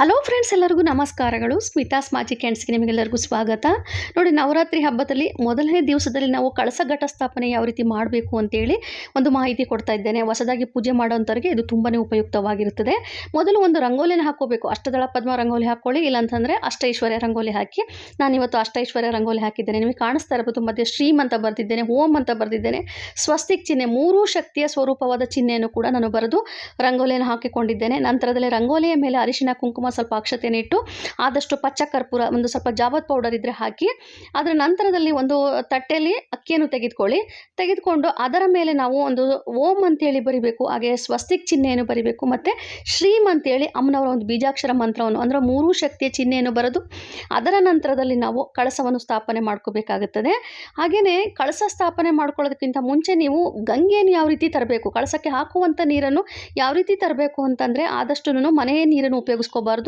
Hello friends ಎಲ್ಲರಿಗೂ ನಮಸ್ಕಾರಗಳು. ಸ್ಮಿತಾಸ್ ಸ್ಮಾಜಿ ಕ್ಯಾಂಡ್ಸ್ಗೆ ನಿಮಗೆಲ್ಲರಿಗೂ ಸ್ವಾಗತ. ನೋಡಿ, ನವರಾತ್ರಿ ಹಬ್ಬದಲ್ಲಿ ಮೊದಲನೇ ದಿವಸದಲ್ಲಿ ನಾವು ಕಳಸ ಘಟ ಸ್ಥಾಪನೆ ಯಾವ ರೀತಿ ಮಾಡಬೇಕು ಅಂತೇಳಿ ಒಂದು ಮಾಹಿತಿ ಕೊಡ್ತಾ ಇದ್ದೇನೆ. ಹೊಸದಾಗಿ ಪೂಜೆ ಮಾಡೋವಂಥವ್ರಿಗೆ ಇದು ತುಂಬಾ ಉಪಯುಕ್ತವಾಗಿರುತ್ತದೆ. ಮೊದಲು ಒಂದು ರಂಗೋಲಿನ ಹಾಕೋಬೇಕು ಅಷ್ಟದಳ ಪದ್ಮ ರಂಗೋಲಿ ಹಾಕ್ಕೊಳ್ಳಿ. ಇಲ್ಲಾಂತಂದರೆ ಅಷ್ಟೈಶ್ವರ್ಯ ರಂಗೋಲಿ ಹಾಕಿ. ನಾನಿವತ್ತು ಅಷ್ಟೈಶ್ವರ್ಯ ರಂಗೋಲಿ ಹಾಕಿದ್ದೇನೆ. ನಿಮಗೆ ಕಾಣಿಸ್ತಾ ಇರಬಹುದು. ಮಧ್ಯೆ ಶ್ರೀಮ್ ಅಂತ ಬರೆದಿದ್ದೇನೆ, ಓಂ ಅಂತ ಬರೆದಿದ್ದೇನೆ. ಸ್ವಸ್ತಿಕ್ ಚಿಹ್ನೆ, ಮೂರೂ ಶಕ್ತಿಯ ಸ್ವರೂಪವಾದ ಚಿಹ್ನೆಯನ್ನು ಕೂಡ ನಾನು ಬರೆದು ರಂಗೋಲಿಯನ್ನು ಹಾಕಿಕೊಂಡಿದ್ದೇನೆ. ನಂತರದಲ್ಲಿ ರಂಗೋಲಿಯ ಮೇಲೆ ಅರಿಶಿನ ಕುಂಕುಮ ಸ್ವಲ್ಪ ಅಕ್ಷತೆಯನ್ನು ಇಟ್ಟು ಆದಷ್ಟು ಪಚ್ಚ ಕರ್ಪೂರ, ಒಂದು ಸ್ವಲ್ಪ ಜಾವತ್ ಪೌಡರ್ ಇದ್ದರೆ ಹಾಕಿ, ಅದರ ನಂತರದಲ್ಲಿ ಒಂದು ತಟ್ಟೆಯಲ್ಲಿ ಅಕ್ಕಿಯನ್ನು ತೆಗೆದುಕೊಳ್ಳಿ. ತೆಗೆದುಕೊಂಡು ಅದರ ಮೇಲೆ ನಾವು ಒಂದು ಓಂ ಅಂತೇಳಿ ಬರಿಬೇಕು, ಹಾಗೆ ಸ್ವಸ್ತಿಕ್ ಚಿಹ್ನೆಯನ್ನು ಬರಿಬೇಕು, ಮತ್ತು ಶ್ರೀಮ್ ಅಂತೇಳಿ ಅಮ್ಮನವರ ಒಂದು ಬೀಜಾಕ್ಷರ ಮಂತ್ರವನ್ನು, ಅಂದರೆ ಮೂರೂ ಶಕ್ತಿಯ ಚಿಹ್ನೆಯನ್ನು ಬರೆದು ಅದರ ನಂತರದಲ್ಲಿ ನಾವು ಕಳಸವನ್ನು ಸ್ಥಾಪನೆ ಮಾಡ್ಕೋಬೇಕಾಗುತ್ತದೆ. ಹಾಗೆಯೇ ಕಳಸ ಸ್ಥಾಪನೆ ಮಾಡ್ಕೊಳ್ಳೋದಕ್ಕಿಂತ ಮುಂಚೆ ನೀವು ಗಂಗೆಯನ್ನು ಯಾವ ರೀತಿ ತರಬೇಕು? ಕಳಸಕ್ಕೆ ಹಾಕುವಂಥ ನೀರನ್ನು ಯಾವ ರೀತಿ ತರಬೇಕು ಅಂತಂದರೆ ಆದಷ್ಟು ಮನೆಯ ನೀರನ್ನು ಉಪಯೋಗಿಸ್ಕೋಬಾರ್ದು.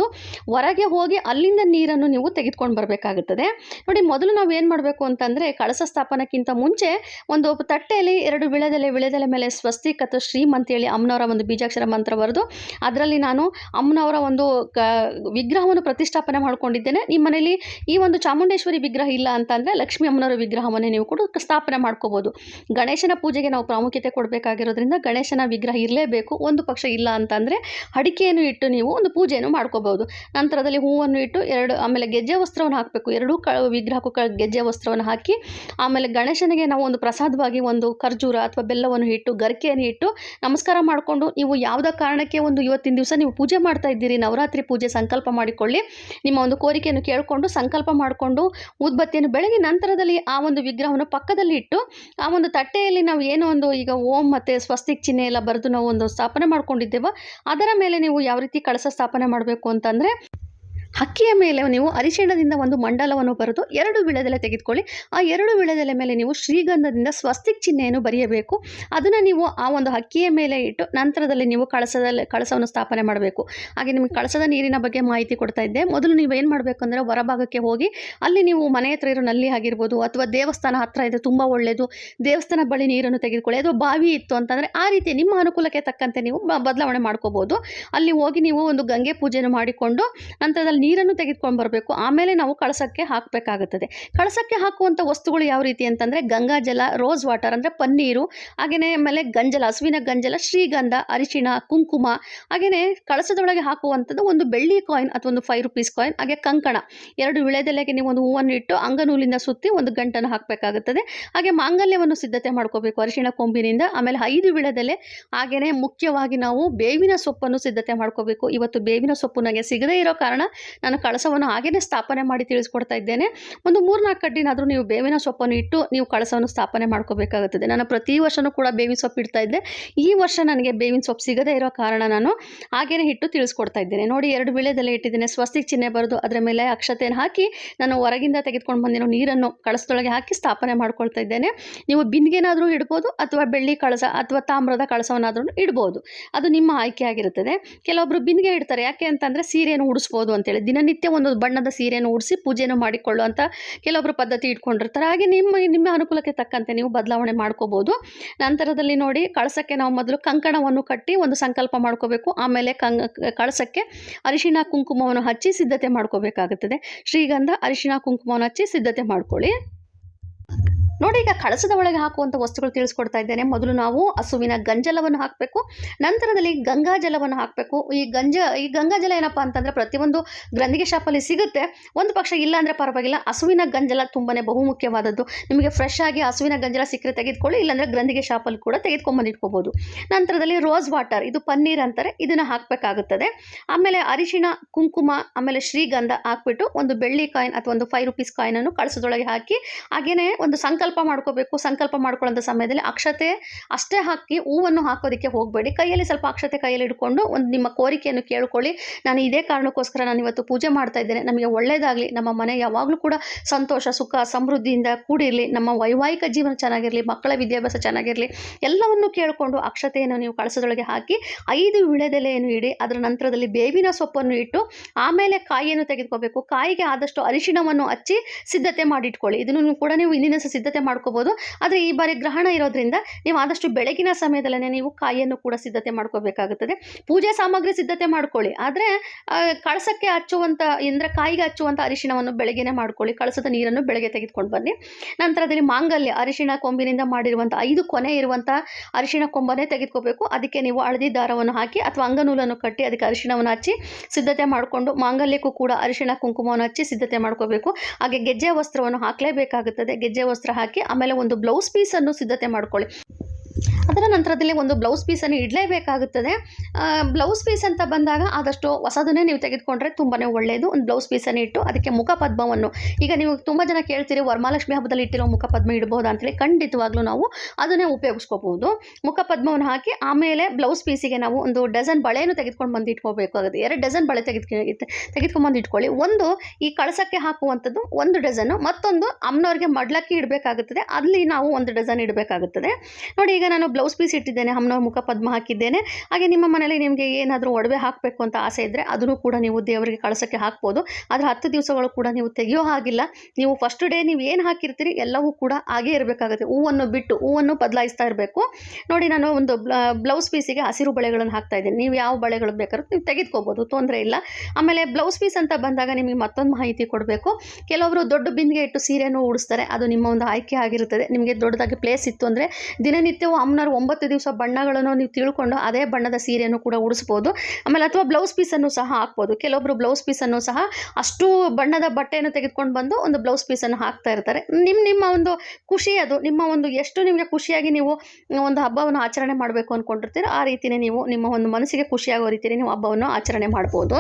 ಹೊರಗೆ ಹೋಗಿ ಅಲ್ಲಿಂದ ನೀರನ್ನು ನೀವು ತೆಗೆದುಕೊಂಡು ಬರಬೇಕಾಗುತ್ತದೆ. ನೋಡಿ, ಮೊದಲು ನಾವು ಏನು ಮಾಡಬೇಕು ಅಂತಂದರೆ ಕಳಸ ಸ್ಥಾಪನಕ್ಕಿಂತ ಮುಂಚೆ ಒಂದು ತಟ್ಟೆಯಲ್ಲಿ ಎರಡು ವಿಳೆದೆಲೆ ವಿಳೆದೆಲೆ ಮೇಲೆ ಸ್ವಸ್ತಿಕ್ ಅಥವಾ ಶ್ರೀಮ್ ಹೇಳಿ ಅಮ್ಮನವರ ಒಂದು ಬೀಜಾಕ್ಷರ ಮಂತ್ರ ಬರೆದು, ಅದರಲ್ಲಿ ನಾನು ಅಮ್ಮನವರ ಒಂದು ಕ, ವಿಗ್ರಹವನ್ನು ಪ್ರತಿಷ್ಠಾಪನೆ ಮಾಡ್ಕೊಂಡಿದ್ದೇನೆ. ನಿಮ್ಮ ಮನೆಯಲ್ಲಿ ಈ ಒಂದು ಚಾಮುಂಡೇಶ್ವರಿ ವಿಗ್ರಹ ಇಲ್ಲ ಅಂತಂದರೆ ಲಕ್ಷ್ಮೀ ಅಮ್ಮನವರ ವಿಗ್ರಹವನ್ನೇ ನೀವು ಕೂಡ ಸ್ಥಾಪನೆ ಮಾಡ್ಕೋಬೋದು. ಗಣೇಶನ ಪೂಜೆಗೆ ನಾವು ಪ್ರಾಮುಖ್ಯತೆ ಕೊಡಬೇಕಾಗಿರೋದ್ರಿಂದ ಗಣೇಶನ ವಿಗ್ರಹ ಇರಲೇಬೇಕು. ಒಂದು ಪಕ್ಷ ಇಲ್ಲ ಅಂತಂದರೆ ಅಡಿಕೆಯನ್ನು ಇಟ್ಟು ನೀವು ಒಂದು ಪೂಜೆಯನ್ನು ನಂತರದಲ್ಲಿ ಹೂವನ್ನು ಇಟ್ಟು ಎರಡು, ಆಮೇಲೆ ಗೆಜ್ಜೆ ವಸ್ತ್ರವನ್ನು ಹಾಕಬೇಕು. ಎರಡೂ ಕ ವಿಗ್ರಹಕ್ಕೂ ಗೆಜ್ಜೆ ವಸ್ತ್ರವನ್ನು ಹಾಕಿ, ಆಮೇಲೆ ಗಣೇಶನಿಗೆ ನಾವು ಒಂದು ಪ್ರಸಾದವಾಗಿ ಒಂದು ಖರ್ಜೂರ ಅಥವಾ ಬೆಲ್ಲವನ್ನು ಇಟ್ಟು, ಗರಿಕೆಯನ್ನು ಇಟ್ಟು ನಮಸ್ಕಾರ ಮಾಡಿಕೊಂಡು ನೀವು ಯಾವುದೇ ಕಾರಣಕ್ಕೆ ಒಂದು ಇವತ್ತಿನ ದಿವಸ ನೀವು ಪೂಜೆ ಮಾಡ್ತಾ ಇದ್ದೀರಿ, ನವರಾತ್ರಿ ಪೂಜೆ ಸಂಕಲ್ಪ ಮಾಡಿಕೊಳ್ಳಿ. ನಿಮ್ಮ ಒಂದು ಕೋರಿಕೆಯನ್ನು ಕೇಳಿಕೊಂಡು ಸಂಕಲ್ಪ ಮಾಡಿಕೊಂಡು ಉದ್ಬತ್ತಿಯನ್ನು ಬೆಳಗ್ಗೆ ನಂತರದಲ್ಲಿ ಆ ಒಂದು ವಿಗ್ರಹವನ್ನು ಪಕ್ಕದಲ್ಲಿ ಇಟ್ಟು, ಆ ಒಂದು ತಟ್ಟೆಯಲ್ಲಿ ನಾವು ಏನೋ ಒಂದು ಈಗ ಓಂ ಮತ್ತು ಸ್ವಸ್ತಿಕ್ ಚಿಹ್ನೆ ಎಲ್ಲ ಬರೆದು ನಾವು ಒಂದು ಸ್ಥಾಪನೆ ಮಾಡಿಕೊಂಡಿದ್ದೇವೋ, ಅದರ ಮೇಲೆ ನೀವು ಯಾವ ರೀತಿ ಕಳಸ ಸ್ಥಾಪನೆ ಮಾಡಬೇಕು ಅಂತಂದರೆ ಅಕ್ಕಿಯ ಮೇಲೆ ನೀವು ಅರಿಶಿಣದಿಂದ ಒಂದು ಮಂಡಲವನ್ನು ಬರೆದು ಎರಡು ವಿಳೆದೆಲೆ ತೆಗೆದುಕೊಳ್ಳಿ. ಆ ಎರಡು ವಿಳೆದೆಲೆ ಮೇಲೆ ನೀವು ಶ್ರೀಗಂಧದಿಂದ ಸ್ವಸ್ತಿಕ್ ಚಿಹ್ನೆಯನ್ನು ಬರೆಯಬೇಕು. ಅದನ್ನು ನೀವು ಆ ಒಂದು ಅಕ್ಕಿಯ ಮೇಲೆ ಇಟ್ಟು ನಂತರದಲ್ಲಿ ನೀವು ಕಳಸದಲ್ಲಿ ಕಳಸವನ್ನು ಸ್ಥಾಪನೆ ಮಾಡಬೇಕು. ಹಾಗೆ ನಿಮಗೆ ಕಳಸದ ನೀರಿನ ಬಗ್ಗೆ ಮಾಹಿತಿ ಕೊಡ್ತಾ ಇದ್ದೆ. ಮೊದಲು ನೀವು ಏನು ಮಾಡಬೇಕು ಅಂದರೆ ಹೊರಭಾಗಕ್ಕೆ ಹೋಗಿ ಅಲ್ಲಿ ನೀವು ಮನೆ ಹತ್ರ ಇರೋ ನಲ್ಲಿ ಆಗಿರ್ಬೋದು ಅಥವಾ ದೇವಸ್ಥಾನ ಹತ್ರ ಇದೆ ತುಂಬ ಒಳ್ಳೆಯದು ದೇವಸ್ಥಾನ ಬಳಿ ನೀರನ್ನು ತೆಗೆದುಕೊಳ್ಳಿ. ಅಥವಾ ಬಾವಿ ಇತ್ತು ಅಂತಂದರೆ ಆ ರೀತಿ ನಿಮ್ಮ ಅನುಕೂಲಕ್ಕೆ ತಕ್ಕಂತೆ ನೀವು ಬದಲಾವಣೆ ಮಾಡ್ಕೋಬೋದು. ಅಲ್ಲಿ ಹೋಗಿ ನೀವು ಒಂದು ಗಂಗೆ ಪೂಜೆಯನ್ನು ಮಾಡಿಕೊಂಡು ನಂತರದಲ್ಲಿ ನೀರನ್ನು ತೆಗೆದುಕೊಂಡು ಬರಬೇಕು ಆಮೇಲೆ ನಾವು ಕಳಸಕ್ಕೆ ಹಾಕಬೇಕಾಗುತ್ತದೆ. ಕಳಸಕ್ಕೆ ಹಾಕುವಂಥ ವಸ್ತುಗಳು ಯಾವ ರೀತಿ ಅಂತಂದರೆ ಗಂಗಾಜಲ ರೋಸ್ ವಾಟರ್ ಅಂದರೆ ಪನ್ನೀರು ಹಾಗೆಯೇ ಆಮೇಲೆ ಗಂಜಲ, ಹಸುವಿನ ಗಂಜಲ, ಶ್ರೀಗಂಧ, ಅರಿಶಿಣ, ಕುಂಕುಮ ಹಾಗೆಯೇ ಕಳಸದೊಳಗೆ ಹಾಕುವಂಥದ್ದು ಒಂದು ಬೆಳ್ಳಿ ಕಾಯಿನ್ ಅಥವಾ ಒಂದು ಫೈವ್ ರುಪೀಸ್ ಕಾಯಿನ್ ಹಾಗೆ ಕಂಕಣ. ಎರಡು ವಿಳೆದೆಲೆಗೆ ನೀವು ಒಂದು ಹೂವನ್ನು ಇಟ್ಟು ಅಂಗನೂಲಿಂದ ಸುತ್ತಿ ಒಂದು ಗಂಟನ್ನು ಹಾಕಬೇಕಾಗುತ್ತದೆ. ಹಾಗೆ ಮಾಂಗಲ್ಯವನ್ನು ಸಿದ್ಧತೆ ಮಾಡ್ಕೋಬೇಕು ಅರಿಶಿಣ ಕೊಂಬಿನಿಂದ. ಆಮೇಲೆ ಐದು ವಿಳೆದೆಲೆ ಹಾಗೆಯೇ ಮುಖ್ಯವಾಗಿ ನಾವು ಬೇವಿನ ಸೊಪ್ಪನ್ನು ಸಿದ್ಧತೆ ಮಾಡ್ಕೋಬೇಕು. ಇವತ್ತು ಬೇವಿನ ಸೊಪ್ಪು ನನಗೆ ಸಿಗದೇ ಇರೋ ಕಾರಣ ನಾನು ಕಳಸವನ್ನು ಹಾಗೇ ಸ್ಥಾಪನೆ ಮಾಡಿ ತಿಳಿಸ್ಕೊಡ್ತಾ ಇದ್ದೇನೆ. ಒಂದು ಮೂರ್ನಾಲ್ಕು ಕಡ್ಡಿನಾದರೂ ನೀವು ಬೇವಿನ ಸೊಪ್ಪನ್ನು ಇಟ್ಟು ನೀವು ಕಳಸವನ್ನು ಸ್ಥಾಪನೆ ಮಾಡ್ಕೋಬೇಕಾಗುತ್ತದೆ. ನಾನು ಪ್ರತಿ ವರ್ಷವೂ ಕೂಡ ಬೇವಿನ ಸೊಪ್ಪು ಇಡ್ತಾ ಇದ್ದೆ. ಈ ವರ್ಷ ನನಗೆ ಬೇವಿನ ಸೊಪ್ಪು ಸಿಗದೇ ಇರೋ ಕಾರಣ ನಾನು ಹಾಗೇನೆ ಇಟ್ಟು ತಿಳಿಸ್ಕೊಡ್ತಾ ಇದ್ದೇನೆ. ನೋಡಿ, ಎರಡು ವಿಳೆದೆಲೆ ಇಟ್ಟಿದ್ದೇನೆ. ಸ್ವಸ್ತಿಗೆ ಚಿಹ್ನೆ ಬರೆದು ಅದರ ಮೇಲೆ ಅಕ್ಷತೆಯನ್ನು ಹಾಕಿ ನಾನು ಹೊರಗಿಂದ ತೆಗೆದುಕೊಂಡು ಬಂದಿರೋ ನೀರನ್ನು ಕಳಸದೊಳಗೆ ಹಾಕಿ ಸ್ಥಾಪನೆ ಮಾಡ್ಕೊಳ್ತಾ ಇದ್ದೇನೆ. ನೀವು ಬಿಂದಿಗೆನಾದರೂ ಇಡ್ಬೋದು ಅಥವಾ ಬೆಳ್ಳಿ ಕಳಸ ಅಥವಾ ತಾಮ್ರದ ಕಳಸವನ್ನಾದ್ರೂ ಇಡ್ಬೋದು. ಅದು ನಿಮ್ಮ ಆಯ್ಕೆ ಆಗಿರುತ್ತದೆ. ಕೆಲವೊಬ್ಬರು ಬಿಂದಿಗೆ ಇಡ್ತಾರೆ. ಯಾಕೆ ಅಂತಂದರೆ ಸೀರೆಯನ್ನು ಉಡಿಸ್ಬೋದು ಅಂತೇಳಿ. ದಿನನಿತ್ಯ ಒಂದು ಬಣ್ಣದ ಸೀರೆಯನ್ನು ಉಡಿಸಿ ಪೂಜೆಯನ್ನು ಮಾಡಿಕೊಳ್ಳುವಂಥ ಕೆಲವೊಬ್ಬರು ಪದ್ಧತಿ ಇಟ್ಕೊಂಡಿರ್ತಾರೆ. ಹಾಗೆ ನಿಮ್ಮ ನಿಮ್ಮ ಅನುಕೂಲಕ್ಕೆ ತಕ್ಕಂತೆ ನೀವು ಬದಲಾವಣೆ ಮಾಡ್ಕೋಬೋದು. ನಂತರದಲ್ಲಿ ನೋಡಿ ಕಳಸಕ್ಕೆ ನಾವು ಮೊದಲು ಕಂಕಣವನ್ನು ಕಟ್ಟಿ ಒಂದು ಸಂಕಲ್ಪ ಮಾಡ್ಕೋಬೇಕು. ಆಮೇಲೆ ಕಳಸಕ್ಕೆ ಅರಿಶಿಣ ಕುಂಕುಮವನ್ನು ಹಚ್ಚಿ ಸಿದ್ಧತೆ ಮಾಡ್ಕೋಬೇಕಾಗುತ್ತದೆ. ಶ್ರೀಗಂಧ ಅರಿಶಿಣ ಕುಂಕುಮವನ್ನು ಹಚ್ಚಿ ಸಿದ್ಧತೆ ಮಾಡ್ಕೊಳ್ಳಿ. ನೋಡಿ, ಈಗ ಕಳಸದ ಒಳಗೆ ಹಾಕುವಂಥ ವಸ್ತುಗಳು ತಿಳಿಸ್ಕೊಡ್ತಾ ಇದ್ದೇನೆ. ಮೊದಲು ನಾವು ಹಸುವಿನ ಗಂಜಲವನ್ನು ಹಾಕಬೇಕು. ನಂತರದಲ್ಲಿ ಗಂಗಾ ಜಲವನ್ನು ಹಾಕಬೇಕು. ಈ ಗಂಜ, ಈ ಗಂಗಾ ಜಲ ಏನಪ್ಪ ಅಂತಂದರೆ ಪ್ರತಿಯೊಂದು ಗ್ರಂಥಿಗೆ ಶಾಪಲ್ಲಿ ಸಿಗುತ್ತೆ. ಒಂದು ಪಕ್ಷ ಇಲ್ಲ ಅಂದರೆ ಪರವಾಗಿಲ್ಲ, ಹಸುವಿನ ಗಂಜಲ ತುಂಬಾ ಬಹುಮುಖ್ಯವಾದದ್ದು. ನಿಮಗೆ ಫ್ರೆಶ್ ಆಗಿ ಹಸುವಿನ ಗಂಜಲ ಸಿಕ್ಕರೆ ತೆಗೆದುಕೊಳ್ಳಿ, ಇಲ್ಲಾಂದರೆ ಗ್ರಂಥಿಗೆ ಶಾಪಲ್ಲಿ ಕೂಡ ತೆಗೆದುಕೊಂಡ್ಬಂದು ಇಟ್ಕೋಬೋದು. ನಂತರದಲ್ಲಿ ರೋಸ್ ವಾಟರ್ ಇದು ಪನ್ನೀರ್ ಅಂತಾರೆ, ಇದನ್ನು ಹಾಕಬೇಕಾಗುತ್ತದೆ. ಆಮೇಲೆ ಅರಿಶಿಣ, ಕುಂಕುಮ, ಆಮೇಲೆ ಶ್ರೀಗಂಧ ಹಾಕ್ಬಿಟ್ಟು ಒಂದು ಬೆಳ್ಳಿ ಕಾಯಿನ್ ಅಥವಾ ಒಂದು ಫೈವ್ ರುಪೀಸ್ ಕಾಯಿನನ್ನು ಕಳಸದೊಳಗೆ ಹಾಕಿ ಹಾಗೆಯೇ ಒಂದು ಸಂಕಲ್ಪ ಮಾಡ್ಕೋಬೇಕು, ಸಂಕಲ್ಪ ಮಾಡ್ಕೊಳ್ಳೋಂಥ ಸಮಯದಲ್ಲಿ ಅಕ್ಷತೆ ಅಷ್ಟೇ ಹಾಕಿ ಹೂವನ್ನು ಹಾಕೋದಕ್ಕೆ ಹೋಗಬೇಡಿ. ಕೈಯಲ್ಲಿ ಸ್ವಲ್ಪ ಅಕ್ಷತೆ ಕೈಯಲ್ಲಿ ಇಟ್ಕೊಂಡು ಒಂದು ನಿಮ್ಮ ಕೋರಿಕೆಯನ್ನು ಕೇಳ್ಕೊಳ್ಳಿ. ನಾನು ಇದೇ ಕಾರಣಕ್ಕೋಸ್ಕರ ನಾನು ಇವತ್ತು ಪೂಜೆ ಮಾಡ್ತಾ ಇದ್ದೇನೆ. ನಮಗೆ ಒಳ್ಳೆಯದಾಗಲಿ ನಮ್ಮ ಮನೆ ಯಾವಾಗಲೂ ಕೂಡ ಸಂತೋಷ, ಸುಖ, ಸಮೃದ್ಧಿಯಿಂದ ಕೂಡಿರಲಿ. ನಮ್ಮ ವೈವಾಹಿಕ ಜೀವನ ಚೆನ್ನಾಗಿರಲಿ. ಮಕ್ಕಳ ವಿದ್ಯಾಭ್ಯಾಸ ಚೆನ್ನಾಗಿರಲಿ. ಎಲ್ಲವನ್ನು ಕೇಳಿಕೊಂಡು ಅಕ್ಷತೆಯನ್ನು ನೀವು ಕಳಸದೊಳಗೆ ಹಾಕಿ ಐದು ವಿಳೆದೆಲೆಯನ್ನು ಇಡಿ. ಅದರ ನಂತರದಲ್ಲಿ ಬೇವಿನ ಸೊಪ್ಪನ್ನು ಇಟ್ಟು ಆಮೇಲೆ ಕಾಯಿಯನ್ನು ತೆಗೆದುಕೋಬೇಕು. ಕಾಯಿಗೆ ಆದಷ್ಟು ಅರಿಶಿಣವನ್ನು ಹಚ್ಚಿ ಸಿದ್ಧತೆ ಮಾಡಿಟ್ಕೊಳ್ಳಿ. ಇದನ್ನು ಕೂಡ ನೀವು ಇಂದಿನ ಸಿದ್ಧತೆ ಮಾಡ್ಕೋಬೋದು. ಆದರೆ ಈ ಬಾರಿ ಗ್ರಹಣ ಇರೋದ್ರಿಂದ ನೀವು ಆದಷ್ಟು ಬೆಳಗಿನ ಸಮಯದಲ್ಲೇ ನೀವು ಕಾಯಿಯನ್ನು ಕೂಡ ಸಿದ್ಧತೆ ಮಾಡ್ಕೋಬೇಕಾಗುತ್ತದೆ. ಪೂಜೆ ಸಾಮಗ್ರಿ ಸಿದ್ಧತೆ ಮಾಡ್ಕೊಳ್ಳಿ. ಆದರೆ ಕಳಸಕ್ಕೆ ಹಚ್ಚುವಂಥ ಅಂದರೆ ಕಾಯಿಗೆ ಹಚ್ಚುವಂಥ ಅರಿಶಿಣವನ್ನು ಬೆಳಗ್ಗೆನೇ ಮಾಡ್ಕೊಳ್ಳಿ. ಕಳಸದ ನೀರನ್ನು ಬೆಳಗ್ಗೆ ತೆಗೆದುಕೊಂಡು ಬನ್ನಿ. ನಂತರದಲ್ಲಿ ಮಾಂಗಲ್ಯ, ಅರಿಶಿಣ ಕೊಂಬಿನಿಂದ ಮಾಡಿರುವಂಥ ಐದು ಕೊನೆ ಇರುವಂಥ ಅರಿಶಿಣ ಕೊಂಬನೇ ತೆಗೆದುಕೋಬೇಕು. ಅದಕ್ಕೆ ನೀವು ಹಳದಿ ದಾರವನ್ನು ಹಾಕಿ ಅಥವಾ ಅಂಗನೂಲನ್ನು ಕಟ್ಟಿ ಅದಕ್ಕೆ ಅರಿಶಿಣವನ್ನು ಹಚ್ಚಿ ಸಿದ್ಧತೆ ಮಾಡಿಕೊಂಡು ಮಾಂಗಲ್ಯಕ್ಕೂ ಕೂಡ ಅರಿಶಿಣ ಕುಂಕುಮವನ್ನು ಹಚ್ಚಿ ಸಿದ್ಧತೆ ಮಾಡ್ಕೋಬೇಕು. ಹಾಗೆ ಗೆಜ್ಜೆ ವಸ್ತ್ರವನ್ನು ಹಾಕಲೇಬೇಕಾಗುತ್ತದೆ. ಗೆಜ್ಜೆ ವಸ್ತ್ರ ಹಾಕಿ ಆಮೇಲೆ ಒಂದು ಬ್ಲೌಸ್ ಪೀಸನ್ನು ಸಿದ್ಧತೆ ಮಾಡ್ಕೊಳ್ಳಿ. ಅದರ ನಂತರದಲ್ಲಿ ಒಂದು ಬ್ಲೌಸ್ ಪೀಸನ್ನು ಇಡಲೇಬೇಕಾಗುತ್ತದೆ. ಬ್ಲೌಸ್ ಪೀಸ್ ಅಂತ ಬಂದಾಗ ಆದಷ್ಟು ಹೊಸದನ್ನೇ ನೀವು ತೆಗೆದುಕೊಂಡ್ರೆ ತುಂಬಾ ಒಳ್ಳೆಯದು ಒಂದು ಬ್ಲೌಸ್ ಪೀಸನ್ನು ಇಟ್ಟು ಅದಕ್ಕೆ ಮುಖಪದ್ಮವನ್ನು ಈಗ ನೀವು ತುಂಬ ಜನ ಕೇಳ್ತೀರಿ, ವರಮಹಾಲಕ್ಷ್ಮಿ ಹಬ್ಬದಲ್ಲಿ ಇಟ್ಟಿರೋ ಮುಖಪದ್ಮ ಇಡ್ಬೋದು ಅಂತೇಳಿ ಖಂಡಿತವಾಗ್ಲೂ ನಾವು ಅದನ್ನೇ ಉಪಯೋಗಿಸ್ಕೋಬಹುದು. ಮುಖಪದ್ಮವನ್ನು ಹಾಕಿ ಆಮೇಲೆ ಬ್ಲೌಸ್ ಪೀಸಿಗೆ ನಾವು ಒಂದು ಡಜನ್ ಬಳೆಯನ್ನು ತೆಗೆದುಕೊಂಡು ಬಂದು ಇಟ್ಕೋಬೇಕಾಗುತ್ತೆ ಎರಡು ಡಜನ್ ಬಳೆ ತೆಗೆದುಕೊಂಡು ತೆಗೆದುಕೊಂಡ್ಬಂದು ಇಟ್ಕೊಳ್ಳಿ. ಒಂದು ಈ ಕಳಸಕ್ಕೆ ಹಾಕುವಂಥದ್ದು ಒಂದು ಡಜನ್ ಮತ್ತೊಂದು ಅಮ್ಮನವ್ರಿಗೆ ಮಡ್ಲಕ್ಕಿ ಇಡಬೇಕಾಗುತ್ತದೆ. ಅಲ್ಲಿ ನಾವು ಒಂದು ಡಜನ್ ಇಡಬೇಕಾಗುತ್ತದೆ. ನೋಡಿ ಈಗ ನಾನು ಬ್ಲೌಸ್ ಪೀಸ್ ಇಟ್ಟಿದ್ದೇನೆ ಹಮ್ಮನವ್ರ ಮುಖ ಪದ್ಮ ಹಾಕಿದ್ದೇನೆ. ಹಾಗೆ ನಿಮ್ಮ ಮನೇಲಿ ನಿಮಗೆ ಏನಾದರೂ ಒಡವೆ ಹಾಕಬೇಕು ಅಂತ ಆಸೆ ಇದ್ದರೆ ಅದನ್ನು ಕೂಡ ನೀವು ದೇವರಿಗೆ ಕಳಸಕ್ಕೆ ಹಾಕ್ಬೋದು. ಆದರೆ ಹತ್ತು ದಿವಸಗಳು ಕೂಡ ನೀವು ತೆಗೆಯೋ ಹಾಗಿಲ್ಲ. ನೀವು ಫಸ್ಟ್ ಡೇ ನೀವು ಏನು ಹಾಕಿರ್ತೀರಿ ಎಲ್ಲವೂ ಕೂಡ ಹಾಗೇ ಇರಬೇಕಾಗುತ್ತೆ. ಹೂವನ್ನು ಬಿಟ್ಟು ಹೂವನ್ನು ಬದಲಾಯಿಸ್ತಾ ಇರಬೇಕು. ನೋಡಿ ನಾನು ಒಂದು ಬ್ಲೌಸ್ ಪೀಸಿಗೆ ಹಸಿರು ಬಳೆಗಳನ್ನು ಹಾಕ್ತಾ ಇದ್ದೀನಿ. ನೀವು ಯಾವ ಬಳೆಗಳು ಬೇಕಾದ್ರೂ ನೀವು ತೆಗೆದುಕೋಬೋದು, ತೊಂದರೆ ಇಲ್ಲ. ಆಮೇಲೆ ಬ್ಲೌಸ್ ಪೀಸ್ ಅಂತ ಬಂದಾಗ ನಿಮಗೆ ಮತ್ತೊಂದು ಮಾಹಿತಿ ಕೊಡಬೇಕು. ಕೆಲವರು ದೊಡ್ಡ ಬಿಂದಿಗೆ ಇಟ್ಟು ಸೀರೆಯನ್ನು ಉಡಿಸ್ತಾರೆ. ಅದು ನಿಮ್ಮ ಒಂದು ಆಯ್ಕೆ ಆಗಿರುತ್ತದೆ. ನಿಮಗೆ ದೊಡ್ಡದಾಗಿ ಪ್ಲೇಸ್ ಇತ್ತು ಅಂದರೆ ದಿನನಿತ್ಯವೂ ಅಮ್ಮನವ್ರು ಒಂಬತ್ತು ದಿವಸ ಬಣ್ಣಗಳನ್ನು ನೀವು ತಿಳ್ಕೊಂಡು ಅದೇ ಬಣ್ಣದ ಸೀರೆಯನ್ನು ಕೂಡ ಉಡಿಸ್ಬೋದು. ಆಮೇಲೆ ಅಥವಾ ಬ್ಲೌಸ್ ಪೀಸನ್ನು ಸಹ ಹಾಕ್ಬೋದು. ಕೆಲವೊಬ್ಬರು ಬ್ಲೌಸ್ ಪೀಸನ್ನು ಸಹ ಅಷ್ಟು ಬಣ್ಣದ ಬಟ್ಟೆಯನ್ನು ತೆಗೆದುಕೊಂಡು ಬಂದು ಒಂದು ಬ್ಲೌಸ್ ಪೀಸನ್ನು ಹಾಕ್ತಾ ಇರ್ತಾರೆ. ನಿಮ್ಮ ನಿಮ್ಮ ಒಂದು ಖುಷಿ ಅದು. ನಿಮ್ಮ ಒಂದು ಎಷ್ಟು ನಿಮಗೆ ಖುಷಿಯಾಗಿ ನೀವು ಒಂದು ಹಬ್ಬವನ್ನು ಆಚರಣೆ ಮಾಡಬೇಕು ಅಂದ್ಕೊಂಡಿರ್ತೀರೋ ಆ ರೀತಿಯೇ ನೀವು ನಿಮ್ಮ ಒಂದು ಮನಸ್ಸಿಗೆ ಖುಷಿಯಾಗೋ ರೀತಿಯಲ್ಲಿ ನೀವು ಹಬ್ಬವನ್ನು ಆಚರಣೆ ಮಾಡ್ಬೋದು.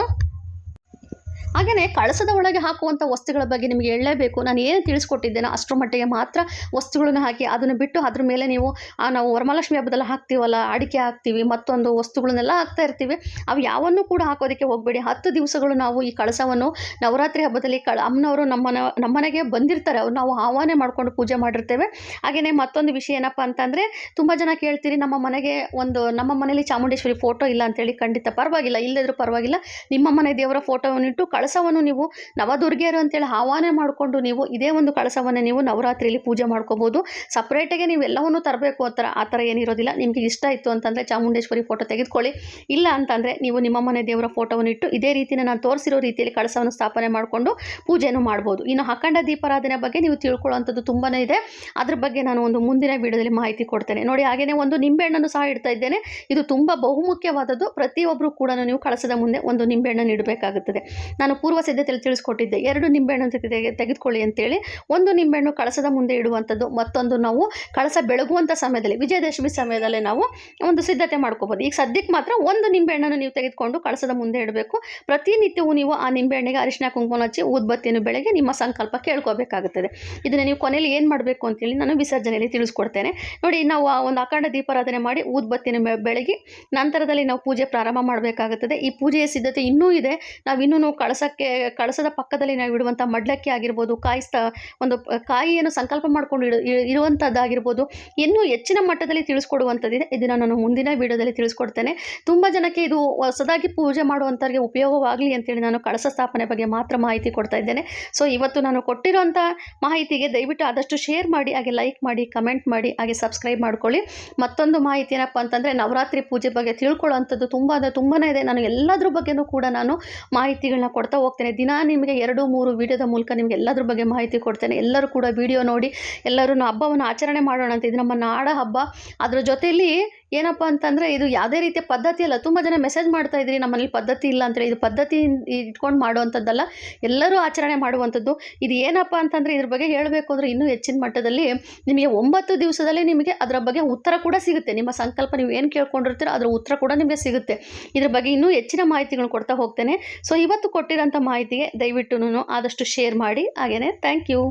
ಹಾಗೆಯೇ ಕಳಸದ ಒಳಗೆ ಹಾಕುವಂಥ ವಸ್ತುಗಳ ಬಗ್ಗೆ ನಿಮಗೆ ಹೇಳಲೇಬೇಕು. ನಾನು ಏನು ತಿಳಿಸ್ಕೊಟ್ಟಿದ್ದೇನೋ ಅಷ್ಟರ ಮಟ್ಟಿಗೆ ಮಾತ್ರ ವಸ್ತುಗಳನ್ನು ಹಾಕಿ ಅದನ್ನು ಬಿಟ್ಟು ಅದ್ರ ಮೇಲೆ ನೀವು ನಾವು ವರಮಹಾಲಕ್ಷ್ಮಿ ಹಬ್ಬದಲ್ಲಿ ಹಾಕ್ತೀವಲ್ಲ, ಅಡಿಕೆ ಹಾಕ್ತೀವಿ, ಮತ್ತೊಂದು ವಸ್ತುಗಳನ್ನೆಲ್ಲ ಹಾಕ್ತಾ ಇರ್ತೀವಿ. ಅವು ಯಾವನ್ನು ಕೂಡ ಹಾಕೋದಕ್ಕೆ ಹೋಗಬೇಡಿ. ಹತ್ತು ದಿವಸಗಳು ನಾವು ಈ ಕಳಸವನ್ನು ನವರಾತ್ರಿ ಹಬ್ಬದಲ್ಲಿ ಕಳ, ಅಮ್ಮನವರು ನಮ್ಮನ ನಮ್ಮನೆಗೆ ಬಂದಿರ್ತಾರೆ. ಅವ್ರು ನಾವು ಆಹ್ವಾನೆ ಮಾಡಿಕೊಂಡು ಪೂಜೆ ಮಾಡಿರ್ತೇವೆ. ಹಾಗೆಯೇ ಮತ್ತೊಂದು ವಿಷಯ ಏನಪ್ಪ ಅಂತಂದರೆ, ತುಂಬ ಜನ ಕೇಳ್ತೀರಿ, ನಮ್ಮ ಮನೆಗೆ ಒಂದು, ನಮ್ಮ ಮನೇಲಿ ಚಾಮುಂಡೇಶ್ವರಿ ಫೋಟೋ ಇಲ್ಲ ಅಂತೇಳಿ ಖಂಡಿತ ಪರವಾಗಿಲ್ಲ. ಇಲ್ಲದ್ರೂ ಪರವಾಗಿಲ್ಲ. ನಿಮ್ಮ ಮನೆ ದೇವರ ಫೋಟೋವನ್ನಿಟ್ಟು ಕಳಸವನ್ನು ನೀವು ನವದುರ್ಗೆಯರು ಅಂತೇಳಿ ಆಹ್ವಾನ ಮಾಡಿಕೊಂಡು ನೀವು ಇದೇ ಒಂದು ಕಳಸವನ್ನು ನೀವು ನವರಾತ್ರಿಯಲ್ಲಿ ಪೂಜೆ ಮಾಡ್ಕೋಬೋದು. ಸಪ್ರೇಟಾಗಿ ನೀವು ಎಲ್ಲವನ್ನು ತರಬೇಕು ಆ ಥರ ಆ ಥರ ಏನಿರೋದಿಲ್ಲ. ನಿಮಗೆ ಇಷ್ಟ ಇತ್ತು ಅಂತಂದರೆ ಚಾಮುಂಡೇಶ್ವರಿ ಫೋಟೋ ತೆಗೆದುಕೊಳ್ಳಿ. ಇಲ್ಲ ಅಂತಂದರೆ ನೀವು ನಿಮ್ಮ ಮನೆ ದೇವರ ಫೋಟೋವನ್ನು ಇಟ್ಟು ಇದೇ ರೀತಿಯ ನಾನು ತೋರಿಸಿರೋ ರೀತಿಯಲ್ಲಿ ಕಳಸವನ್ನು ಸ್ಥಾಪನೆ ಮಾಡಿಕೊಂಡು ಪೂಜೆಯನ್ನು ಮಾಡ್ಬೋದು. ಇನ್ನು ಅಖಂಡ ದೀಪಾರಾಧನೆ ಬಗ್ಗೆ ನೀವು ತಿಳ್ಕೊಳ್ಳುವಂಥದ್ದು ತುಂಬಾ ಇದೆ. ಅದ್ರ ಬಗ್ಗೆ ನಾನು ಒಂದು ಮುಂದಿನ ವಿಡಿಯೋದಲ್ಲಿ ಮಾಹಿತಿ ಕೊಡ್ತೇನೆ. ನೋಡಿ ಹಾಗೆಯೇ ಒಂದು ನಿಂಬೆಹಣ್ಣನ್ನು ಸಹ ಇಡ್ತಾ ಇದ್ದೇನೆ ಇದು ತುಂಬ ಬಹುಮುಖ್ಯವಾದದ್ದು. ಪ್ರತಿಯೊಬ್ಬರು ಕೂಡ ನೀವು ಕಳಸದ ಮುಂದೆ ಒಂದು ನಿಂಬೆಹಣ್ಣನ್ನು ಇಡಬೇಕಾಗುತ್ತದೆ. ನಾನು ಪೂರ್ವ ಸಿದ್ಧತೆಯಲ್ಲಿ ತಿಳಿಸ್ಕೊಟ್ಟಿದ್ದೆ. ಎರಡು ನಿಂಬೆಹಣ್ಣು ಅಂತ ತೆಗೆ, ತೆಗೆದುಕೊಳ್ಳಿ ಅಂತೇಳಿ ಒಂದು ನಿಂಬೆಹಣ್ಣು ಕಳಸದ ಮುಂದೆ ಇಡುವಂಥದ್ದು, ಮತ್ತೊಂದು ನಾವು ಕಳಸ ಬೆಳಗುವಂಥ ಸಮಯದಲ್ಲಿ, ವಿಜಯದಶಮಿ ಸಮಯದಲ್ಲಿ ನಾವು ಒಂದು ಸಿದ್ಧತೆ ಮಾಡ್ಕೋಬೋದು. ಈಗ ಸದ್ಯಕ್ಕೆ ಮಾತ್ರ ಒಂದು ನಿಂಬೆಹಣ್ಣನ್ನು ನೀವು ತೆಗೆದುಕೊಂಡು ಕಳಸದ ಮುಂದೆ ಇಡಬೇಕು. ಪ್ರತಿನಿತ್ಯವೂ ನೀವು ಆ ನಿಂಬೆಹಣ್ಣಿಗೆ ಅರಿಶಿನ ಕುಂಕುಮ ಹಚ್ಚಿ, ಊದ್ಬತ್ತಿಯನ್ನು ಬೆಳಗ್ಗೆ ನಿಮ್ಮ ಸಂಕಲ್ಪ ಕೇಳ್ಕೋಬೇಕಾಗುತ್ತದೆ. ಇದನ್ನು ನೀವು ಕೊನೆಯಲ್ಲಿ ಏನು ಮಾಡಬೇಕು ಅಂತೇಳಿ ನಾನು ವಿಸರ್ಜನೆಯಲ್ಲಿ ತಿಳಿಸ್ಕೊಡ್ತೇನೆ. ನೋಡಿ, ನಾವು ಆ ಒಂದು ಅಖಂಡ ದೀಪಾರಾಧನೆ ಮಾಡಿ ಊದ್ಬತ್ತಿನ ಬೆಳಗಿ ನಂತರದಲ್ಲಿ ನಾವು ಪೂಜೆ ಪ್ರಾರಂಭ ಮಾಡಬೇಕಾಗುತ್ತದೆ. ಈ ಪೂಜೆಯ ಸಿದ್ಧತೆ ಇನ್ನೂ ಇದೆ. ನಾವು ಇನ್ನೂ ಕಳಸಕ್ಕೆ, ಕಳಸದ ಪಕ್ಕದಲ್ಲಿ ನಾವು ಇಡುವಂಥ ಮಡ್ಲಕ್ಕಿ ಆಗಿರ್ಬೋದು, ಕಾಯಿಸ್ತಾ ಒಂದು ಕಾಯಿಯನ್ನು ಸಂಕಲ್ಪ ಮಾಡ್ಕೊಂಡು ಇಡ ಇರುವಂಥದ್ದಾಗಿರ್ಬೋದು ಇನ್ನೂ ಹೆಚ್ಚಿನ ಮಟ್ಟದಲ್ಲಿ ತಿಳಿಸ್ಕೊಡುವಂಥದ್ದಿದೆ. ಇದನ್ನು ನಾನು ಮುಂದಿನ ವಿಡಿಯೋದಲ್ಲಿ ತಿಳಿಸ್ಕೊಡ್ತೇನೆ. ತುಂಬ ಜನಕ್ಕೆ ಇದು ಹೊಸದಾಗಿ ಪೂಜೆ ಮಾಡುವಂಥವ್ರಿಗೆ ಉಪಯೋಗವಾಗಲಿ ಅಂತೇಳಿ ನಾನು ಕಳಸ ಸ್ಥಾಪನೆ ಬಗ್ಗೆ ಮಾತ್ರ ಮಾಹಿತಿ ಕೊಡ್ತಾ ಇದ್ದೇನೆ. ಸೊ, ಇವತ್ತು ನಾನು ಕೊಟ್ಟಿರುವಂಥ ಮಾಹಿತಿಗೆ ದಯವಿಟ್ಟು ಆದಷ್ಟು ಶೇರ್ ಮಾಡಿ, ಹಾಗೆ ಲೈಕ್ ಮಾಡಿ, ಕಮೆಂಟ್ ಮಾಡಿ, ಹಾಗೆ ಸಬ್ಸ್ಕ್ರೈಬ್ ಮಾಡ್ಕೊಳ್ಳಿ. ಮತ್ತೊಂದು ಮಾಹಿತಿ ಏನಪ್ಪ ಅಂತಂದರೆ, ನವರಾತ್ರಿ ಪೂಜೆ ಬಗ್ಗೆ ತಿಳ್ಕೊಳ್ಳುವಂಥದ್ದು ತುಂಬ ಅಂದರೆ ತುಂಬಾ ಇದೆ. ನಾನು ಎಲ್ಲದ್ರ ಬಗ್ಗೆನೂ ಕೂಡ ನಾನು ಮಾಹಿತಿಗಳನ್ನ ಕೊಡ್ತಾ ಹೋಗ್ತೇನೆ. ದಿನ ನಿಮಗೆ ಎರಡು, ಮೂರು ವಿಡಿಯೋದ ಮೂಲಕ ನಿಮಗೆ ಎಲ್ಲದ್ರ ಬಗ್ಗೆ ಮಾಹಿತಿ ಕೊಡ್ತೇನೆ. ಎಲ್ಲರೂ ಕೂಡ ವಿಡಿಯೋ ನೋಡಿ, ಎಲ್ಲರೂ ಹಬ್ಬವನ್ನು ಆಚರಣೆ ಮಾಡೋಣ ಅಂತ. ಇದು ನಮ್ಮ ನಾಡ ಹಬ್ಬ. ಅದರ ಜೊತೆಯಲ್ಲಿ ಏನಪ್ಪ ಅಂತಂದರೆ ಇದು ಯಾವುದೇ ರೀತಿಯ ಪದ್ಧತಿ ಅಲ್ಲ. ತುಂಬ ಜನ ಮೆಸೇಜ್ ಮಾಡ್ತಾ ಇದ್ರಿ, ನಮ್ಮಲ್ಲಿ ಪದ್ಧತಿ ಇಲ್ಲ ಅಂತೇಳಿ ಇದು ಪದ್ಧತಿ ಇಟ್ಕೊಂಡು ಮಾಡುವಂಥದ್ದಲ್ಲ, ಎಲ್ಲರೂ ಆಚರಣೆ ಮಾಡುವಂಥದ್ದು. ಇದು ಏನಪ್ಪ ಅಂತಂದರೆ ಇದ್ರ ಬಗ್ಗೆ ಹೇಳಬೇಕು ಅಂದರೆ ಇನ್ನೂ ಹೆಚ್ಚಿನ ಮಟ್ಟದಲ್ಲಿ ನಿಮಗೆ ಒಂಬತ್ತು ದಿವಸದಲ್ಲಿ ನಿಮಗೆ ಅದರ ಬಗ್ಗೆ ಉತ್ತರ ಕೂಡ ಸಿಗುತ್ತೆ. ನಿಮ್ಮ ಸಂಕಲ್ಪ ನೀವು ಏನು ಕೇಳ್ಕೊಂಡಿರ್ತೀರೋ ಅದರ ಉತ್ತರ ಕೂಡ ನಿಮಗೆ ಸಿಗುತ್ತೆ. ಇದ್ರ ಬಗ್ಗೆ ಇನ್ನೂ ಹೆಚ್ಚಿನ ಮಾಹಿತಿಗಳು ಕೊಡ್ತಾ ಹೋಗ್ತೇನೆ. ಸೊ ಇವತ್ತು ಕೊಟ್ಟಿರೋಂಥ ಮಾಹಿತಿಗೆ ದಯವಿಟ್ಟು ಆದಷ್ಟು ಶೇರ್ ಮಾಡಿ. ಹಾಗೆಯೇ ಥ್ಯಾಂಕ್ ಯು